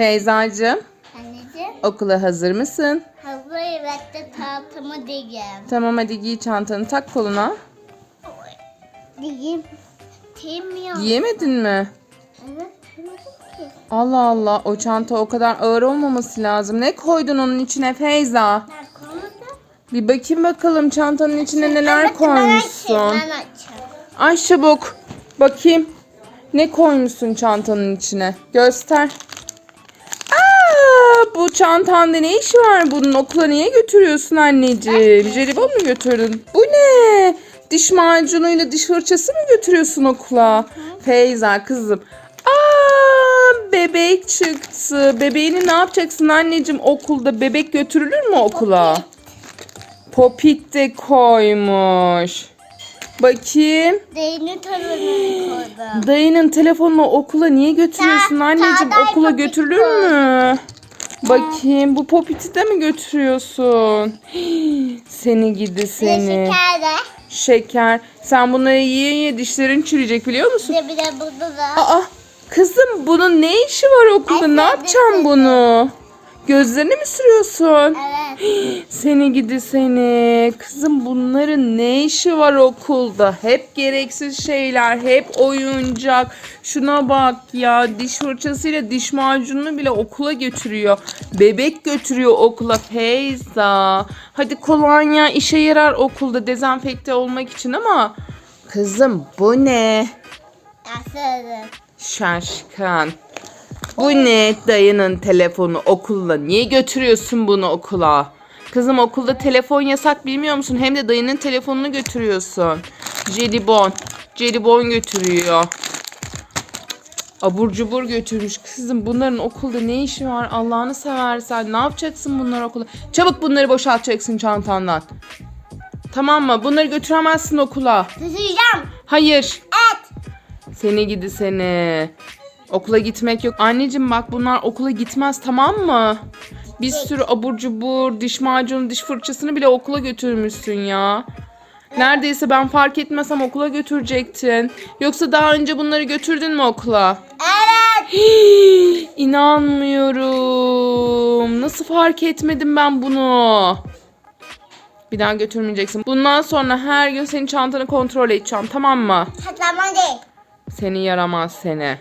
Feyzacığım Anneciğim. okula hazır mısın? Hazır evet de tahtamı diyeyim. Tamam hadi giy çantanı tak koluna. Diyeyim. Temiyor. Giyemedin mi? Evet. temiyor ki. Allah Allah o çanta o kadar ağır olmaması lazım. Ne koydun onun içine Feyza? Ben konuda. Bir bakayım bakalım çantanın içine neler koymuşsun. Ben açayım. Aç çabuk. Bakayım. Ne koymuşsun çantanın içine? Göster. Bu çantanda ne işi var bunun? Okula niye götürüyorsun anneciğim? Jelibon mu götürdün? Bu ne? Diş macunuyla diş fırçası mı götürüyorsun okula? Feyza kızım. Aa, bebek çıktı. Bebeğini ne yapacaksın anneciğim okulda? Bebek götürülür mü okula? Popit de koymuş. Bakayım. Deyini torununu koydum. Dayının telefonunu okula niye götürüyorsun Ta- anneciğim? Çağatay Okula popit götürülür mü? Bakayım bu popiti de mi götürüyorsun? Seni gidi seni. şeker de. Şeker. Sen bunları yiye yiye dişlerin çürüyecek biliyor musun? Bir de bir de burada da. Aa kızım bunun ne işi var okulda? Ay, Ne yapacaksın bunu? Gözlerini mi sürüyorsun? Evet. Seni gidi seni. Kızım bunların ne işi var okulda? Hep gereksiz şeyler, hep oyuncak. Şuna bak ya diş fırçasıyla diş macununu bile okula götürüyor. Bebek götürüyor okula Feyza. Hadi kolonya işe yarar okulda dezenfekte olmak için ama kızım bu ne? Şaşkın. Bu ne dayının telefonu okulla? Niye götürüyorsun bunu okula? Kızım okulda telefon yasak bilmiyor musun? Hem de dayının telefonunu götürüyorsun. Jelibon. Jelibon götürüyor. Abur cubur götürmüş. Kızım bunların okulda ne işi var? Allah'ını seversen. Ne yapacaksın bunlar okula? Çabuk bunları boşaltacaksın çantandan. Tamam mı? Bunları götüremezsin okula. Tutacağım. Hayır. Et. Seni gidi seni. Okula gitmek yok. Anneciğim bak bunlar okula gitmez tamam mı? Bir sürü abur cubur, diş macunu, diş fırçasını bile okula götürmüşsün ya. Neredeyse ben fark etmesem okula götürecektin. Yoksa daha önce bunları götürdün mü okula? Evet. Hii, İnanmıyorum. Nasıl fark etmedim ben bunu? Bir daha götürmeyeceksin. Bundan sonra her gün senin çantanı kontrol edeceğim tamam mı? Saklama değil. Seni yaramaz seni.